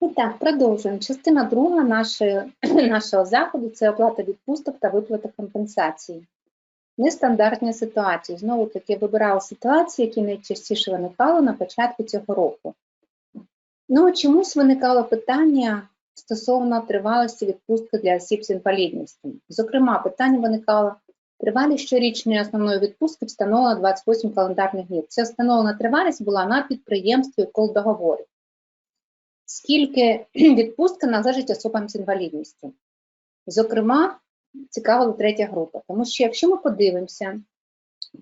І так, продовжуємо. Частина друга нашої, нашого заходу це оплата відпусток та виплата компенсації. Нестандартні ситуації. Знову таки вибирала ситуації, які найчастіше виникали на початку цього року. Ну, чомусь виникало питання стосовно тривалості відпустки для осіб з інвалідністю. Зокрема, питання виникало тривалість щорічної основної відпустки встановлена 28 календарних днів. Ця встановлена тривалість була на підприємстві у договорі. Скільки відпустка належить особам з інвалідністю? Зокрема, цікавила третя група, тому що якщо ми подивимося,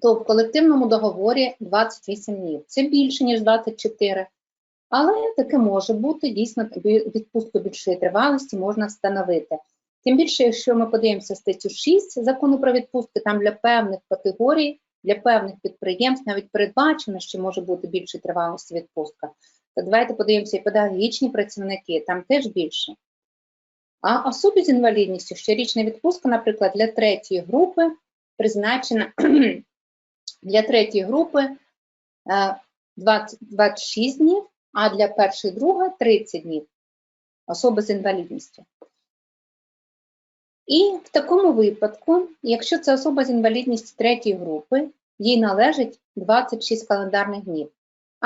то в колективному договорі 28 днів. Це більше, ніж 24. Але таке може бути, дійсно, відпустку більшої тривалості можна встановити. Тим більше, якщо ми подивимося статтю 6 закону про відпустки, там для певних категорій, для певних підприємств навіть передбачено, що може бути більше тривалості відпустка. Давайте подивимося і педагогічні працівники, там теж більше. А особі з інвалідністю щорічна відпустка, наприклад, для третьої групи призначена для третьої групи 20, 26 днів, а для першої друга 30 днів особи з інвалідністю. І в такому випадку, якщо це особа з інвалідністю третьої групи, їй належить 26 календарних днів.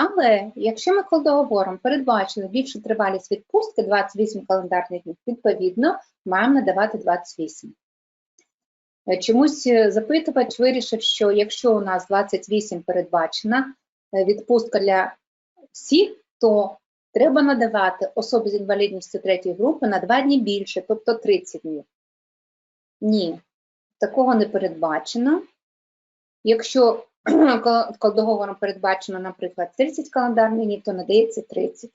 Але якщо ми колдоговором передбачили більшу тривалість відпустки 28 календарних днів, відповідно, маємо надавати 28. Е, чомусь е, запитувач вирішив, що якщо у нас 28 передбачена е, відпустка для всіх, то треба надавати особі з інвалідністю третьої групи на 2 дні більше, тобто 30 днів. Ні, такого не передбачено. Якщо договором передбачено, наприклад, 30 календарних днів, то надається 30.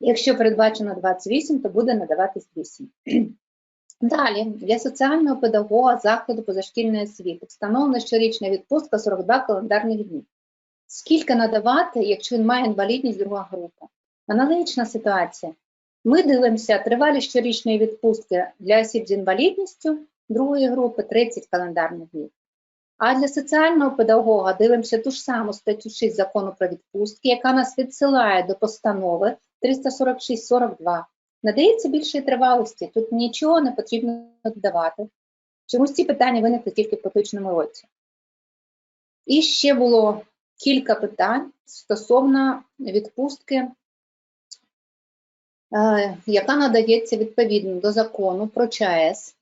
Якщо передбачено 28, то буде надаватись 8. Далі, для соціального педагога закладу позашкільної освіти встановлена щорічна відпустка 42 календарних днів. Скільки надавати, якщо він має інвалідність друга група? Аналогічна ситуація. Ми дивимося тривалість щорічної відпустки для осіб з інвалідністю другої групи 30 календарних днів. А для соціального педагога дивимося ту ж саму статтю 6 закону про відпустки, яка нас відсилає до постанови 346-42. Надається більшої тривалості, тут нічого не потрібно додавати. Чомусь ці питання виникли тільки в поточному році. І ще було кілька питань стосовно відпустки, е, яка надається відповідно до закону про ЧАЕС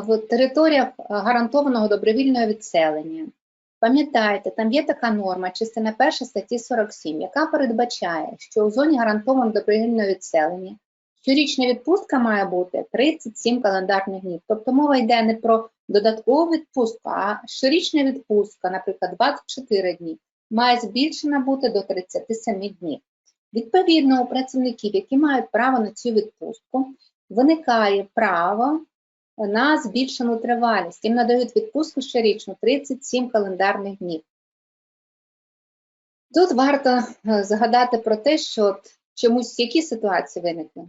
в територіях е, гарантованого добровільного відселення. Пам'ятайте, там є така норма, частина 1 статті 47, яка передбачає, що у зоні гарантованого добровільного відселення щорічна відпустка має бути 37 календарних днів. Тобто мова йде не про додаткову відпустку, а щорічна відпустка, наприклад, 24 дні, має збільшена бути до 37 днів. Відповідно, у працівників, які мають право на цю відпустку, виникає право на збільшену тривалість. Їм надають відпустку щорічну 37 календарних днів. Тут варто е, згадати про те, що чомусь які ситуації виникли.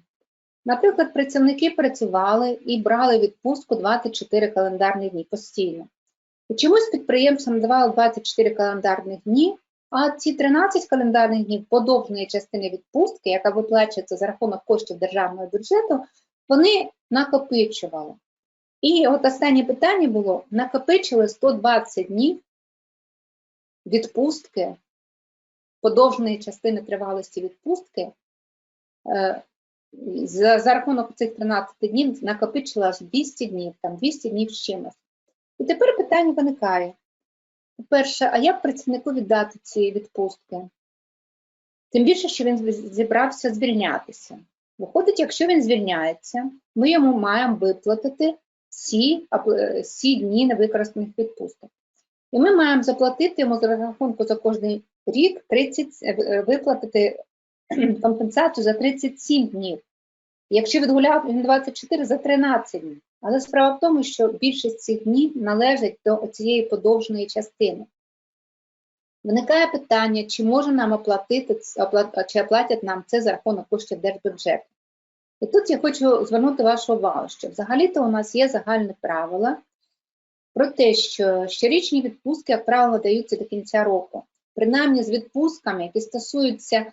Наприклад, працівники працювали і брали відпустку 24 календарні дні постійно. І чомусь підприємцям давали 24 календарних дні, а ці 13 календарних днів подовженої частини відпустки, яка виплачується за рахунок коштів державного бюджету, вони накопичували. І от останнє питання було: накопичили 120 днів відпустки, подовженої частини тривалості відпустки. Е, за, за рахунок цих 13 днів накопичила аж 200 днів, там 200 днів з чимось. І тепер питання виникає. По-перше, а як працівнику віддати ці відпустки? Тим більше, що він зібрався звільнятися. Виходить, якщо він звільняється, ми йому маємо виплатити всі, всі дні невикористаних відпусток. І ми маємо заплатити йому за рахунку за кожний рік 30, е, виплатити компенсацію за 37 днів. Якщо відгуляв він 24 за 13 днів. Але справа в тому, що більшість цих днів належить до цієї подовженої частини. Виникає питання, чи може нам оплатити, чи оплатять нам це за рахунок коштів держбюджету. І тут я хочу звернути вашу увагу, що взагалі-то у нас є загальне правило про те, що щорічні відпустки, як правило, даються до кінця року. Принаймні з відпустками, які стосуються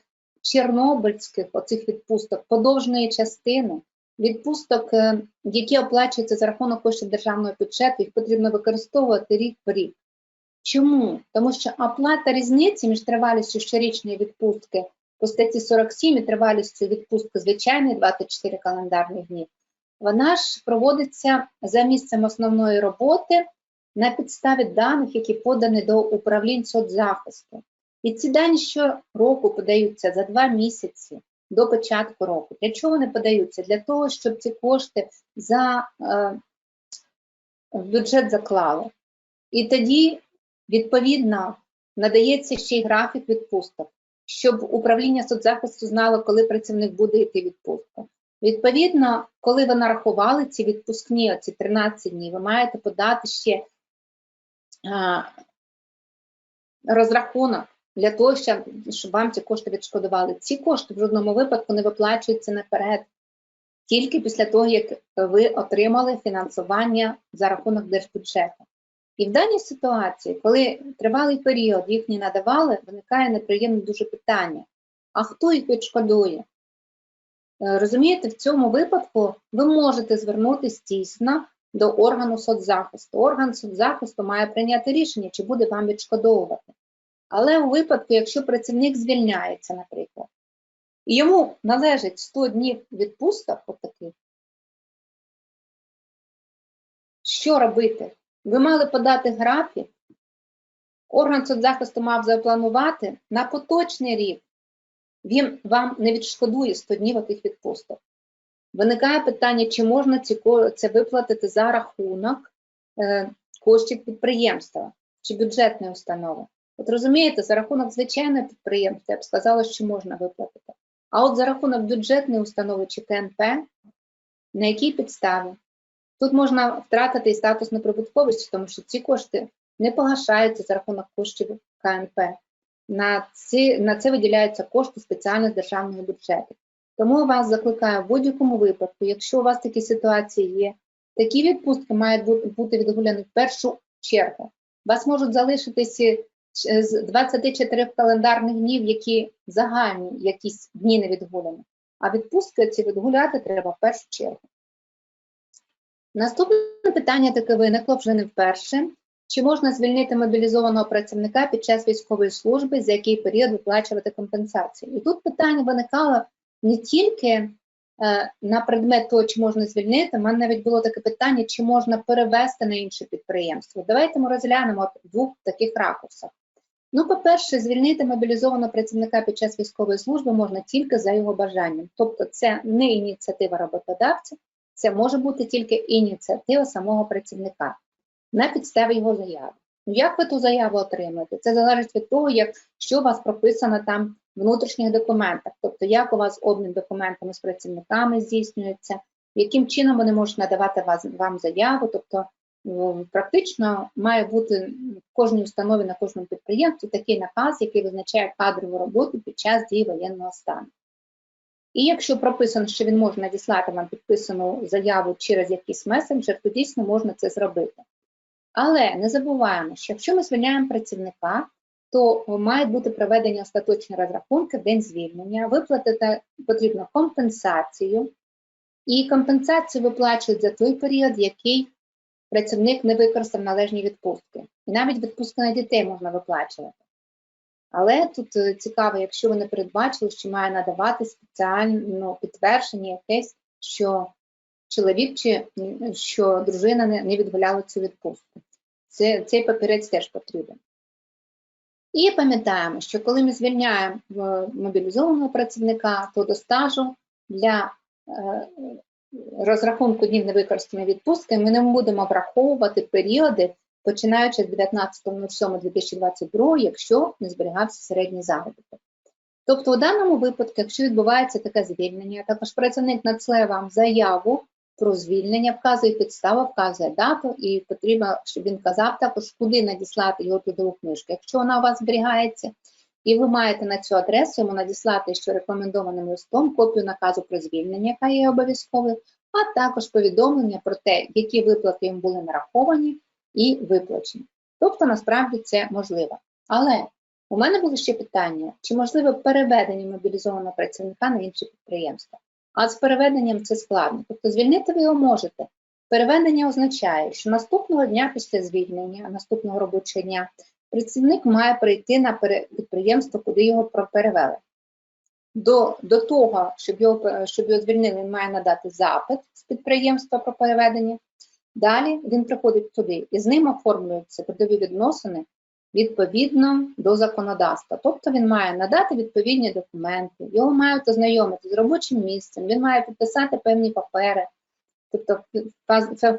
чорнобильських оцих відпусток, подовжної частини, відпусток, е, які оплачуються за рахунок коштів державного бюджету, їх потрібно використовувати рік в рік. Чому? Тому що оплата різниці між тривалістю щорічної відпустки по статті 47 і тривалістю відпустки звичайної 24 календарних дні, вона ж проводиться за місцем основної роботи на підставі даних, які подані до управлінь соцзахисту. І ці дані щороку подаються за два місяці до початку року. Для чого вони подаються? Для того, щоб ці кошти за е, бюджет заклали. І тоді, відповідно, надається ще й графік відпусток, щоб управління соцзахисту знало, коли працівник буде йти відпустку. Відповідно, коли ви нарахували ці відпускні, ці 13 днів, ви маєте подати ще а, розрахунок для того, щоб вам ці кошти відшкодували. Ці кошти в жодному випадку не виплачуються наперед, тільки після того, як ви отримали фінансування за рахунок держбюджету. І в даній ситуації, коли тривалий період їх не надавали, виникає неприємне дуже питання: а хто їх відшкодує? Е, Розумієте, в цьому випадку ви можете звернутися дійсно до органу соцзахисту. Орган соцзахисту має прийняти рішення, чи буде вам відшкодовувати. Але у випадку, якщо працівник звільняється, наприклад, і йому належить 100 днів відпусток, отаких, що робити? Ви мали подати графік, орган соцзахисту мав запланувати на поточний рік. Він вам не відшкодує 100 днів отих відпусток. Виникає питання, чи можна це виплатити за рахунок е, коштів підприємства чи бюджетної установи. От розумієте, за рахунок звичайного підприємства я б сказала, що можна виплатити. А от за рахунок бюджетної установи чи КНП, на якій підставі? Тут можна втратити і статус неприбутковості, тому що ці кошти не погашаються за рахунок коштів КНП. На, ці, на це виділяються кошти спеціально з державного бюджету. Тому вас закликаю в будь-якому випадку, якщо у вас такі ситуації є, такі відпустки мають бути відгуляні в першу чергу. Вас можуть залишитися з 24 календарних днів, які загальні якісь дні не відгуляні. А відпустки ці відгуляти треба в першу чергу. Наступне питання таке виникло вже не вперше. Чи можна звільнити мобілізованого працівника під час військової служби, за який період виплачувати компенсацію? І тут питання виникало не тільки е, на предмет того, чи можна звільнити, в мене навіть було таке питання, чи можна перевести на інше підприємство. Давайте ми розглянемо двох таких ракурсах. Ну, по-перше, звільнити мобілізованого працівника під час військової служби можна тільки за його бажанням. Тобто, це не ініціатива роботодавця, це може бути тільки ініціатива самого працівника на підставі його заяви. Ну, як ви ту заяву отримаєте? Це залежить від того, як, що у вас прописано там в внутрішніх документах, тобто як у вас обмін документами з працівниками здійснюється, яким чином вони можуть надавати вас, вам заяву, тобто практично має бути в кожній установі на кожному підприємстві такий наказ, який визначає кадрову роботу під час дії воєнного стану. І якщо прописано, що він може надіслати вам підписану заяву через якийсь месенджер, то дійсно можна це зробити. Але не забуваємо, що якщо ми звільняємо працівника, то мають бути проведені остаточні розрахунки в день звільнення, виплатити потрібно компенсацію, і компенсацію виплачують за той період, який працівник не використав належні відпустки. І навіть відпустки на дітей можна виплачувати. Але тут е, цікаво, якщо ви не передбачили, що має надавати спеціальне підтвердження якесь, що чоловік чи що дружина не, відгуляла цю відпустку. Це, Цей папірець теж потрібен. І пам'ятаємо, що коли ми звільняємо мобілізованого працівника, то до стажу для е, розрахунку днів невикористаної відпустки ми не будемо враховувати періоди, починаючи з 19.07.2022, якщо не зберігався середній заробіток. Тобто, у даному випадку, якщо відбувається таке звільнення, також працівник надсилає вам заяву про звільнення, вказує підставу, вказує дату, і потрібно, щоб він казав також, куди надіслати його трудову книжку. Якщо вона у вас зберігається, і ви маєте на цю адресу йому надіслати ще рекомендованим листом копію наказу про звільнення, яка є обов'язковою, а також повідомлення про те, які виплати їм були нараховані і виплачені. Тобто, насправді це можливо. Але У мене було ще питання, чи можливе переведення мобілізованого працівника на інше підприємство? А з переведенням це складно. Тобто звільнити ви його можете. Переведення означає, що наступного дня після звільнення, наступного робочого дня, працівник має прийти на підприємство, куди його перевели. До, до того, щоб його, щоб його звільнили, він має надати запит з підприємства про переведення. Далі він приходить туди і з ним оформлюються трудові відносини відповідно до законодавства. Тобто він має надати відповідні документи, його мають ознайомити з робочим місцем, він має підписати певні папери. Тобто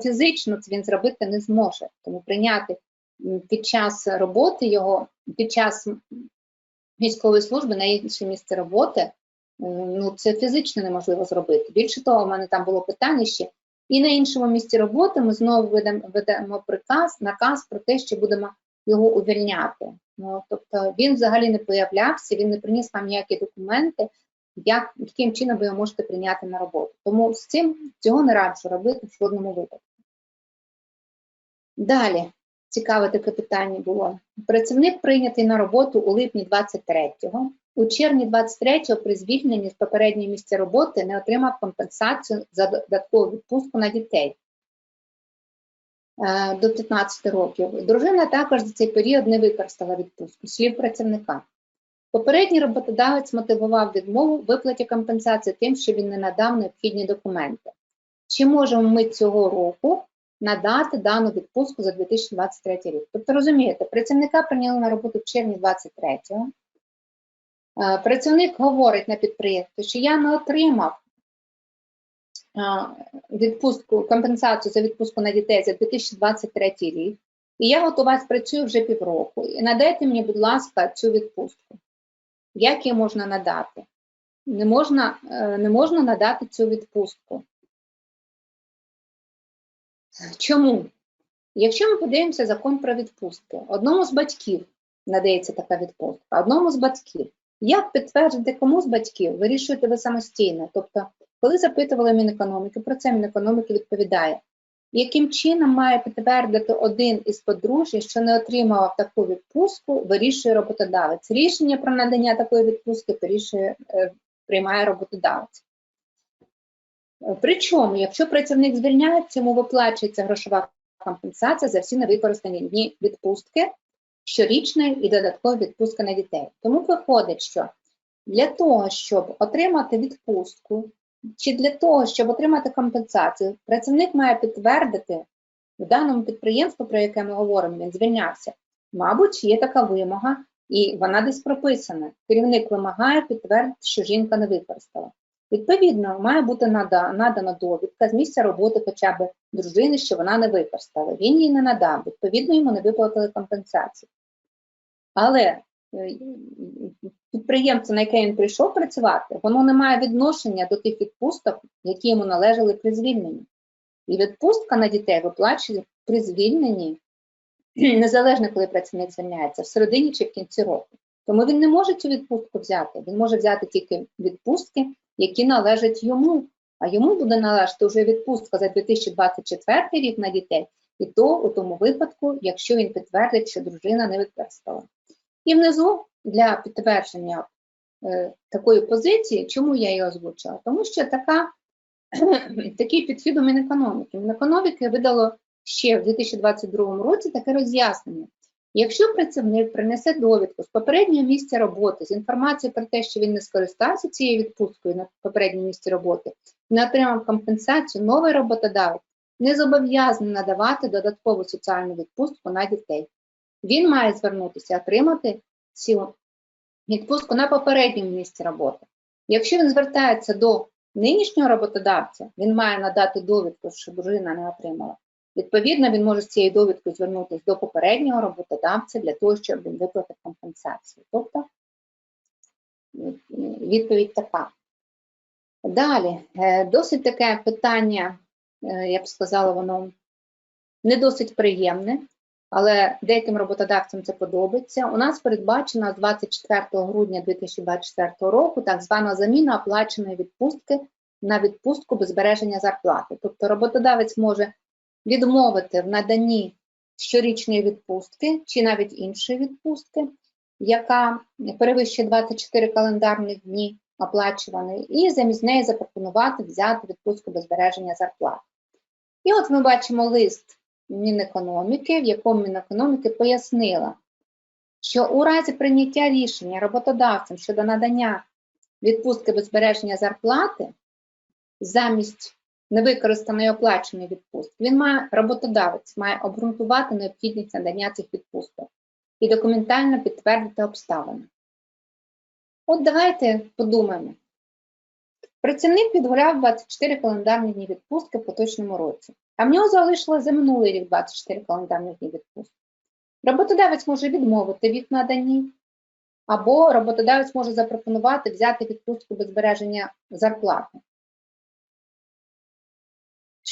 фізично це він зробити не зможе. Тому прийняти під час роботи його, під час військової служби на інше місце роботи, ну це фізично неможливо зробити. Більше того, в мене там було питання ще. І на іншому місці роботи ми знову ведемо, приказ, наказ про те, що будемо його увільняти. Ну, тобто він взагалі не появлявся, він не приніс вам ніякі документи, як, яким чином ви його можете прийняти на роботу. Тому з цим цього не раджу робити в жодному випадку. Далі, цікаве таке питання було. Працівник прийнятий на роботу у липні 23-го. У червні 23-го при звільненні з попереднього місця роботи не отримав компенсацію за додаткову відпустку на дітей е, до 15 років. Дружина також за цей період не використала відпустку, слів працівника. Попередній роботодавець мотивував відмову виплаті компенсації тим, що він не надав необхідні документи. Чи можемо ми цього року надати дану відпустку за 2023 рік? Тобто, розумієте, працівника прийняли на роботу в червні 23-го. Е, Працівник говорить на підприємстві, що я не отримав е, відпустку, компенсацію за відпустку на дітей за 2023 рік, і я от у вас працюю вже півроку. І надайте мені, будь ласка, цю відпустку. Як її можна надати? Не можна, е, не можна надати цю відпустку. Чому? Якщо ми подивимося закон про відпустки, одному з батьків надається така відпустка, одному з батьків. Як підтвердити, кому з батьків, вирішуєте ви самостійно. Тобто, коли запитували Мінекономіки, про це Мінекономіки відповідає, яким чином має підтвердити один із подружжя, що не отримав таку відпустку, вирішує роботодавець. Рішення про надання такої відпустки вирішує, е, приймає роботодавець. Е, Причому, якщо працівник звільняється, йому виплачується грошова компенсація за всі невикористані дні відпустки щорічної і додаткові відпустки на дітей. Тому виходить, що для того, щоб отримати відпустку, чи для того, щоб отримати компенсацію, працівник має підтвердити в даному підприємстві, про яке ми говоримо, він звільнявся. Мабуть, є така вимога, і вона десь прописана. Керівник вимагає підтвердити, що жінка не використала. Відповідно, має бути надана довідка з місця роботи хоча б дружини, що вона не використала. Він її не надав, відповідно, йому не виплатили компенсацію. Але е, підприємство, на яке він прийшов працювати, воно не має відношення до тих відпусток, які йому належали при звільненні. І відпустка на дітей виплачує при звільненні, незалежно коли працівник звільняється, в середині чи в кінці року. Тому він не може цю відпустку взяти. Він може взяти тільки відпустки, які належать йому. А йому буде належати вже відпустка за 2024 рік на дітей, і то у тому випадку, якщо він підтвердить, що дружина не використала. І внизу для підтвердження е, такої позиції, чому я її озвучила? Тому що така, такий підхід у Мінекономіки. Мінекономіки видало ще в 2022 році таке роз'яснення. Якщо працівник принесе довідку з попереднього місця роботи з інформацією про те, що він не скористався цією відпусткою на попередньому місці роботи, не отримав компенсацію, новий роботодавець не зобов'язаний надавати додаткову соціальну відпустку на дітей. Він має звернутися, отримати цю відпустку на попередньому місці роботи. Якщо він звертається до нинішнього роботодавця, він має надати довідку, що дружина не отримала. Відповідно, він може з цією довідкою звернутися до попереднього роботодавця для того, щоб він виплатив компенсацію. Тобто відповідь така. Далі, е, досить таке питання, е, я б сказала, воно не досить приємне, але деяким роботодавцям це подобається. У нас передбачена з 24 грудня 2024 року так звана заміна оплаченої відпустки на відпустку без збереження зарплати. Тобто роботодавець може відмовити в наданні щорічної відпустки чи навіть іншої відпустки яка перевищує 24 календарних дні оплачуваної, і замість неї запропонувати взяти відпустку без збереження зарплат. І от ми бачимо лист Мінекономіки, в якому Мінекономіки пояснила, що у разі прийняття рішення роботодавцем щодо надання відпустки без збереження зарплати замість невикористаної оплаченої відпустки, він має роботодавець має обґрунтувати необхідність надання цих відпусток і документально підтвердити обставини. От давайте подумаємо. Працівник підгуляв 24 календарні дні відпустки в поточному році, а в нього залишилось за минулий рік 24 календарні дні відпустки. Роботодавець може відмовити від наданні, або роботодавець може запропонувати взяти відпустку без збереження зарплати.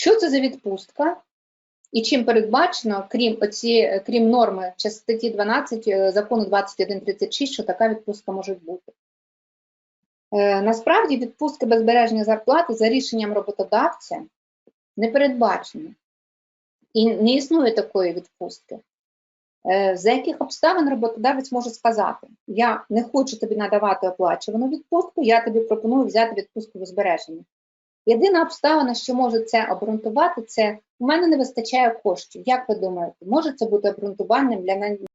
Що це за відпустка? І чим передбачено, крім, оці, крім норми статті 12 е, закону 2136, що така відпустка може бути? Е, Насправді відпустки без збереження зарплати за рішенням роботодавця не передбачено. І не існує такої відпустки. Е, За яких обставин роботодавець може сказати: Я не хочу тобі надавати оплачувану відпустку, я тобі пропоную взяти відпустку без збереження. Єдина обставина, що може це обґрунтувати, це у мене не вистачає коштів. Як ви думаєте, може це бути обґрунтуванням для